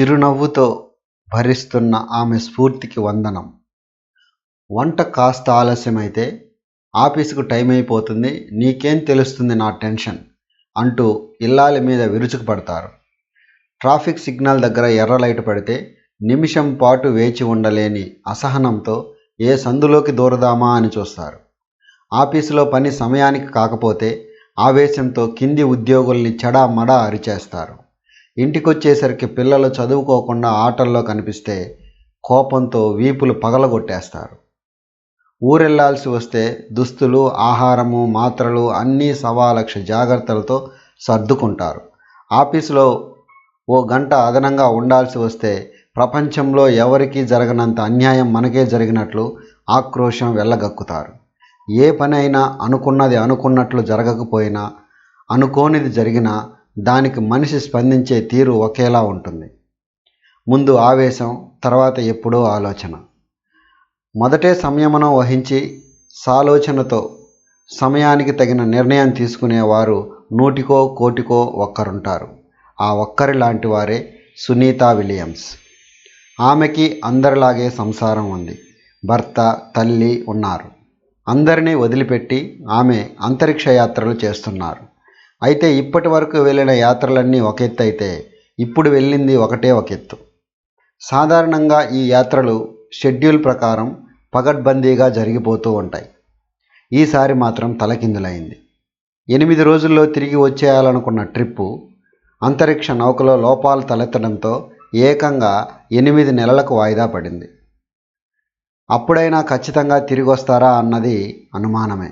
చిరునవ్వుతో భరిస్తున్న ఆమె స్ఫూర్తికి వందనం. వంట కాస్త ఆలస్యమైతే ఆఫీసుకు టైం అయిపోతుంది నీకేం తెలుస్తుంది నా టెన్షన్? అంటూ ఇల్లాలి మీద విరుచుకుపడతారు. ట్రాఫిక్ సిగ్నల్ దగ్గర ఎర్ర లైట్ పడితే నిమిషం పాటు వేచి ఉండలేని అసహనంతో ఏ సందులోకి దూరదామా అని చూస్తారు. ఆఫీసులో పని సమయానికి కాకపోతే ఆవేశంతో కింది ఉద్యోగుల్ని చెడా మడా అరిచేస్తారు. ఇంటికొచ్చేసరికి పిల్లలు చదువుకోకుండా ఆటల్లో కనిపిస్తే కోపంతో వీపులు పగలగొట్టేస్తారు. ఊరెళ్ళాల్సి వస్తే దుస్తులు ఆహారము మాత్రలు అన్నీ సవాలక్ష జాగ్రత్తలతో సర్దుకుంటారు. ఆఫీసులో ఓ గంట అదనంగా ఉండాల్సి వస్తే ప్రపంచంలో ఎవరికీ జరగనంత అన్యాయం మనకే జరిగినట్లు ఆక్రోశం వెళ్ళగక్కుతారు. ఏ పని అయినా అనుకున్నది అనుకున్నట్లు జరగకపోయినా అనుకోనిది జరిగినా దానికి మనిషి స్పందించే తీరు ఒకేలా ఉంటుంది. ముందు ఆవేశం తర్వాత ఎప్పుడో ఆలోచన. మొదటే సంయమనం వహించి సాలోచనతో సమయానికి తగిన నిర్ణయం తీసుకునేవారు నూటికో కోటికో ఒక్కరుంటారు. ఆ ఒక్కరి లాంటి వారే సునీతా విలియమ్స్. ఆమెకి అందరిలాగే సంసారం ఉంది. భర్త తల్లి ఉన్నారు. అందరినీ వదిలిపెట్టి ఆమె అంతరిక్ష యాత్రలు చేస్తున్నారు. అయితే ఇప్పటి వరకు వెళ్ళిన యాత్రలన్నీ ఒక ఎత్తు అయితే ఇప్పుడు వెళ్ళింది ఒకటే ఒక ఎత్తు. సాధారణంగా ఈ యాత్రలు షెడ్యూల్ ప్రకారం పగడ్బందీగా జరిగిపోతూ ఉంటాయి. ఈసారి మాత్రం తలకిందులైంది. ఎనిమిది రోజుల్లో తిరిగి వచ్చేయాలనుకున్న ట్రిప్పు అంతరిక్ష నౌకలో లోపాలు తలెత్తడంతో ఏకంగా ఎనిమిది నెలలకు వాయిదా పడింది. అప్పుడైనా ఖచ్చితంగా తిరిగి వస్తారా అన్నది అనుమానమే.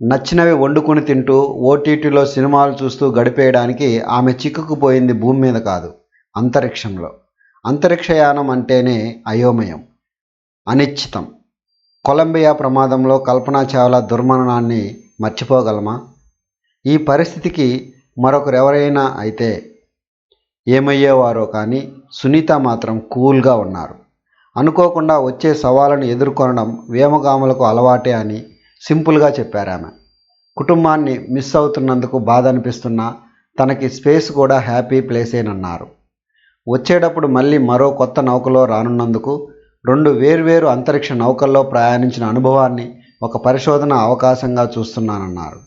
నచ్చినవి వండుకొని తింటూ ఓటీటీలో సినిమాలు చూస్తూ గడిపేయడానికి ఆమె చిక్కుకుపోయింది భూమి మీద కాదు అంతరిక్షంలో. అంతరిక్షయానం అంటేనే అయోమయం అనిశ్చితం. కొలంబియా ప్రమాదంలో కల్పనా చావ్లా దుర్మరణాన్ని మర్చిపోగలమా? ఈ పరిస్థితికి మరొకరెవరైనా అయితే ఏమయ్యేవారో కానీ సునీత మాత్రం కూల్గా ఉన్నారు. అనుకోకుండా వచ్చే సవాళ్ళను ఎదుర్కొనడం వేమగాములకు అలవాటే అని సింపుల్గా చెప్పారు ఆమె కుటుంబాన్ని మిస్ అవుతున్నందుకు బాధ అనిపిస్తున్నా తనకి స్పేస్ కూడా హ్యాపీ ప్లేసేనన్నారు. వచ్చేటప్పుడు మళ్ళీ మరో కొత్త నౌకలో రానున్నందుకు రెండు వేర్వేరు అంతరిక్ష నౌకల్లో ప్రయాణించిన అనుభవాన్ని ఒక పరిశోధన అవకాశంగా చూస్తున్నానన్నారు.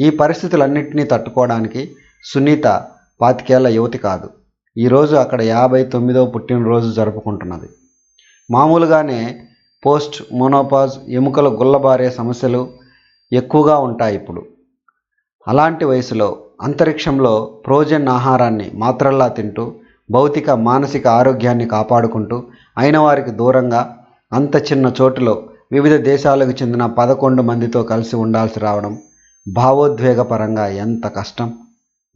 ఈ పరిస్థితులన్నింటినీ తట్టుకోవడానికి సునీత పాతికేళ్ళ యువతి కాదు. ఈరోజు అక్కడ యాభై తొమ్మిదో పుట్టినరోజు జరుపుకుంటున్నది. మామూలుగానే పోస్ట్ మోనోపాజ్ ఎముకలు గుల్లబారే సమస్యలు ఎక్కువగా ఉంటాయి ఇప్పుడు. అలాంటి వయసులో అంతరిక్షంలో ప్రోజన్ ఆహారాన్ని మాత్రల్లా తింటూ భౌతిక మానసిక ఆరోగ్యాన్ని కాపాడుకుంటూ అయిన వారికి దూరంగా అంత చిన్న చోటులో వివిధ దేశాలకు చెందిన పదకొండు మందితో కలిసి ఉండాల్సి రావడం భావోద్వేగపరంగా ఎంత కష్టం.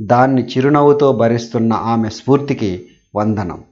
దాన్ని చిరునవ్వుతో భరిస్తున్న ఆమె స్ఫూర్తికి వందనం.